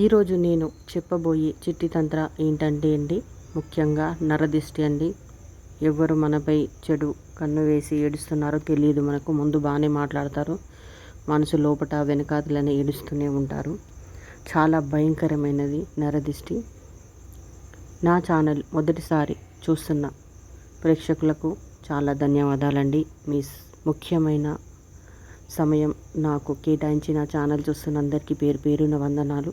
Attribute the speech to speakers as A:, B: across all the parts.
A: ఈరోజు నేను చెప్పబోయే చిట్టి తంత్ర ఏంటంటే అండి ముఖ్యంగా నరదిష్టి అండి. ఎవరు మనపై చెడు కన్ను వేసి ఏడుస్తున్నారో తెలియదు మనకు ముందు బాగానే మాట్లాడతారు. మనసు లోపట వెనకాతలని ఏడుస్తూనే ఉంటారు. చాలా భయంకరమైనది నరదిష్టి. నా ఛానల్ మొదటిసారి చూస్తున్న ప్రేక్షకులకు చాలా ధన్యవాదాలండి. మీ ముఖ్యమైన సమయం నాకు కేటాయించిన ఛానల్ చూస్తున్న అందరికీ పేరు పేరున వందనాలు.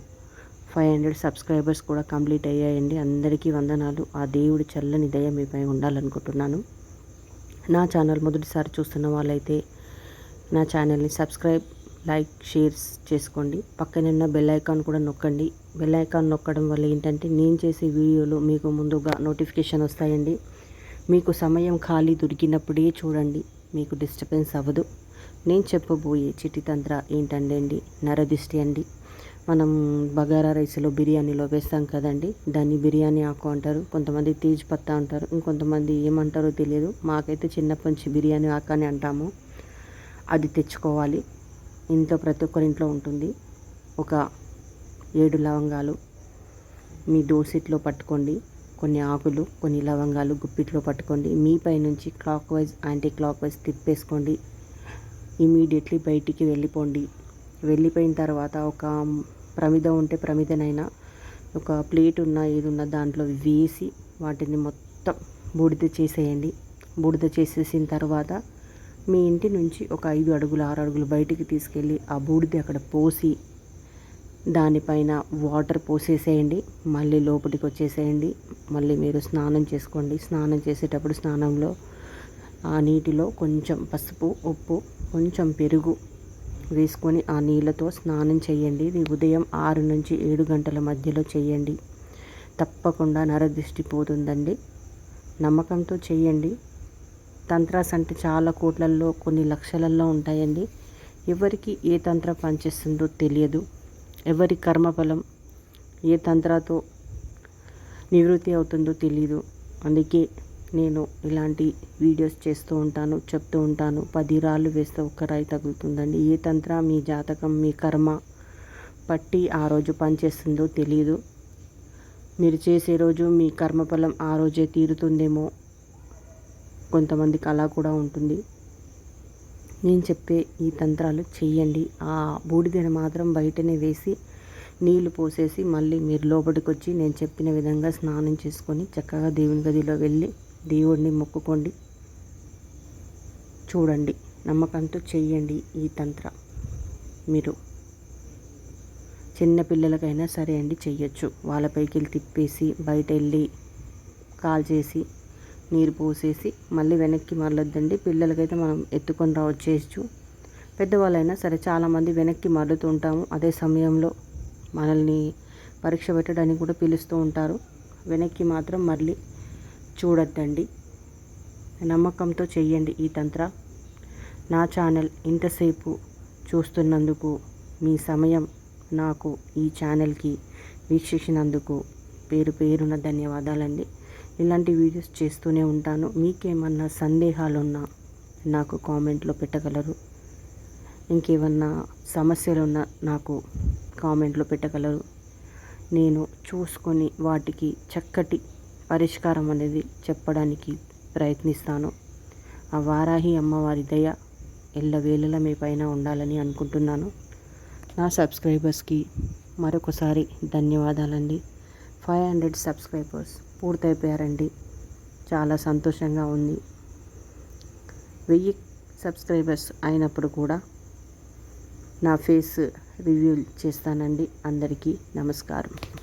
A: ఫైవ్ హండ్రెడ్ సబ్స్క్రైబర్స్ కూడా కంప్లీట్ అయ్యాయండి. అందరికీ వందనాలు. ఆ దేవుడి చల్లని దయ మీపై ఉండాలనుకుంటున్నాను. నా ఛానల్ మొదటిసారి చూస్తున్న వాళ్ళైతే నా ఛానల్ని సబ్స్క్రైబ్ లైక్ షేర్స్ చేసుకోండి. పక్కనున్న బెల్ ఐకాన్ కూడా నొక్కండి. బెల్ ఐకాన్ నొక్కడం వల్ల ఏంటంటే నేను చేసే వీడియోలు మీకు ముందుగా నోటిఫికేషన్ వస్తాయండి. మీకు సమయం ఖాళీ దొరికినప్పుడే చూడండి. మీకు డిస్టర్బెన్స్ అవ్వదు. నేను చెప్పబోయే చిట్టి తంత్ర ఏంటండి అండి నరదిష్టి అండి. మనం బగారా రైస్లో బిర్యానీలో వేస్తాం కదండి. దాన్ని బిర్యానీ ఆకు అంటారు కొంతమంది తేజ్ పత్తా అంటారు ఇంకొంతమంది ఏమంటారో తెలియదు. మాకైతే చిన్నప్పటి నుంచి బిర్యానీ ఆకు అని అంటాము. అది తెచ్చుకోవాలి. ఇంట్లో ప్రతి ఒక్కరి ఇంట్లో ఉంటుంది. ఒక ఏడు లవంగాలు మీ దోసిట్లో పట్టుకోండి కొన్ని ఆకులు కొన్ని లవంగాలు గుప్పిట్లో పట్టుకోండి. మీ పై నుంచి clockwise anti clockwise తిప్పేసుకోండి. ఇమీడియట్లీ బయటికి వెళ్ళిపోండి. వెళ్ళిపోయిన తర్వాత ఒక ప్రమిద ఉంటే ప్రమిదనైనా ఒక ప్లేట్ ఉన్న ఏది ఉన్న దాంట్లో వేసి వాటిని మొత్తం బూడిద చేసేయండి. బూడిద చేసేసిన తర్వాత మీ ఇంటి నుంచి ఒక ఐదు అడుగులు ఆరు అడుగులు బయటికి తీసుకెళ్ళి ఆ బూడిద అక్కడ పోసి దానిపైన వాటర్ పోసేసేయండి. మళ్ళీ లోపలికి వచ్చేసేయండి. మళ్ళీ మీరు స్నానం చేసుకోండి. స్నానం చేసేటప్పుడు స్నానంలో ఆ నీటిలో కొంచెం పసుపు ఉప్పు కొంచెం పెరుగు వేసుకొని ఆ నీళ్ళతో స్నానం చేయండి. ఇది ఉదయం ఆరు నుంచి ఏడు గంటల మధ్యలో చేయండి. తప్పకుండా నరదృష్టి పోతుందండి. నమ్మకంతో చేయండి. తంత్రాస్ అంటే చాలా కోట్లల్లో కొన్ని లక్షలల్లో ఉంటాయండి. ఎవరికి ఏ తంత్ర పనిచేస్తుందో తెలియదు. ఎవరి కర్మఫలం ఏ తంత్రాతో నివృత్తి అవుతుందో తెలియదు అందుకే నేను ఇలాంటి వీడియోస్ చేస్తూ ఉంటాను చెప్తూ ఉంటాను. పది రాళ్ళు వేస్తే ఒక్క రాయి తగులుతుందండి. ఏ తంత్ర మీ జాతకం మీ కర్మ పట్టి ఆ రోజు పనిచేస్తుందో తెలియదు మీరు చేసే రోజు మీ కర్మఫలం ఆ రోజే తీరుతుందేమో కొంతమందికి అలా కూడా ఉంటుంది. నేను చెప్పే ఈ తంత్రాలు చేయండి ఆ బూడిదని మాత్రం బయటనే వేసి నీళ్ళు పోసేసి మళ్ళీ మీరు లోపలికి వచ్చి నేను చెప్పిన విధంగా స్నానం చేసుకొని చక్కగా దేవుని గదిలో వెళ్ళి దేవుడిని మొక్కుకోండి. చూడండి నమ్మకంతో చెయ్యండి ఈ తంత్ర. మీరు చిన్నపిల్లలకైనా సరే అండి చెయ్యొచ్చు. వాళ్ళపైకి వెళ్ళి తిప్పేసి బయట వెళ్ళి కాల్ చేసి నీరు పోసేసి మళ్ళీ వెనక్కి మరలొద్దండి. పిల్లలకైతే మనం ఎత్తుకొని రావచ్చేయచ్చు. పెద్దవాళ్ళైనా సరే చాలామంది వెనక్కి మరలుతూ ఉంటాము. అదే సమయంలో మనల్ని పరీక్ష పెట్టడానికి కూడా పిలుస్తూ ఉంటారు. వెనక్కి మాత్రం మళ్ళీ చూడొద్దండి. నమ్మకంతో చెయ్యండి ఈ తంత్ర. నా ఛానల్ ఇంతసేపు చూస్తున్నందుకు మీ సమయం నాకు ఈ ఛానల్కి వీక్షించినందుకు పేరు పేరున ధన్యవాదాలండి. ఇలాంటి వీడియోస్ చేస్తూనే ఉంటాను. మీకేమన్నా సందేహాలున్నా నాకు కామెంట్లో పెట్టగలరు. ఇంకేమన్నా సమస్యలున్నా నాకు కామెంట్లో పెట్టగలరు. నేను చూసుకొని వాటికి చక్కటి పరిష్కారం అనేది చెప్పడానికి ప్రయత్నిస్తాను. ఆ వారాహి అమ్మవారి దయ ఎల్లవేళల మీ పైన ఉండాలని అనుకుంటున్నాను. నా సబ్స్క్రైబర్స్కి మరొకసారి ధన్యవాదాలండి. ఫైవ్ హండ్రెడ్ సబ్స్క్రైబర్స్ పూర్తయిపోయారండి. చాలా సంతోషంగా ఉంది. వెయ్యి సబ్స్క్రైబర్స్ అయినప్పుడు కూడా నా ఫేస్ రివ్యూ చేస్తానండి. అందరికీ నమస్కారం.